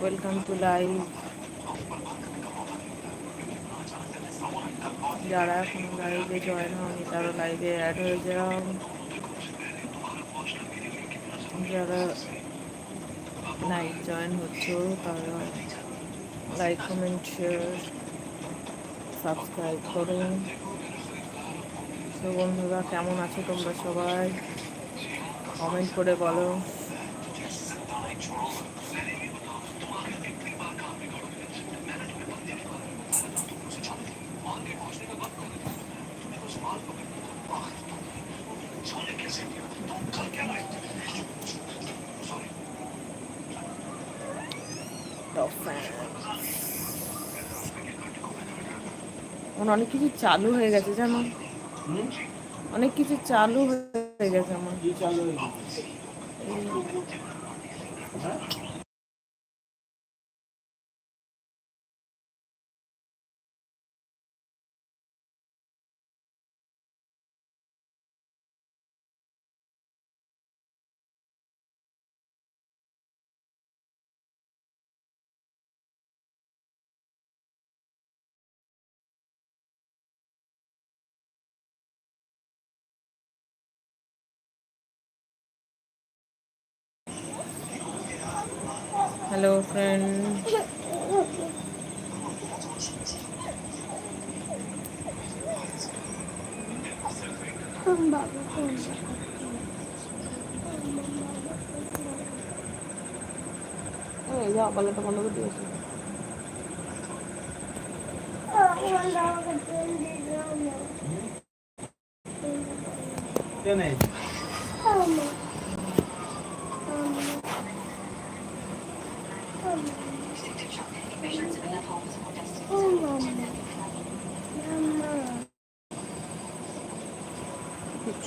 Welcome to live যারা এখন লাইভে জয়েন হয়নি, তারা লাইভে অ্যাড হয়ে যাও যারা লাইভ জয়েন হচ্ছে, তারা লাইক কমেন্ট শেয়ার সাবস্ক্রাইব করুন। বন্ধুরা, কেমন আছো তোমরা সবাই? কমেন্ট করে বলো। অনেক কিছু চালু হয়ে গেছে জানো? অনেক কিছু চালু হয়ে গেছে আমার। চালু হয়ে গেছে? হ্যালো ফ্রেন্ড যা পাল্লাটা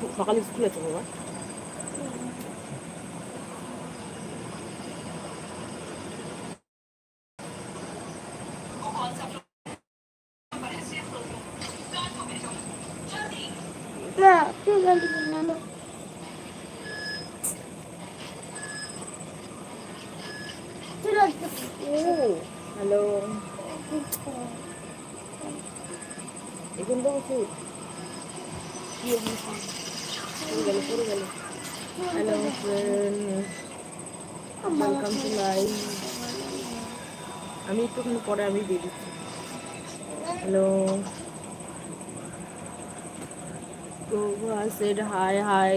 çok bakalım üstüne çok var. Ne yapıyor? Ben bilmiyorum. তুই গালি না হ্যালো এখন তো বসে কি পড়ে গেল পড়ে গেল hello friend welcome to live আমি একটুখানি পরে আমি দিয়ে দিচ্ছি হ্যালো তো সেড হাই হাই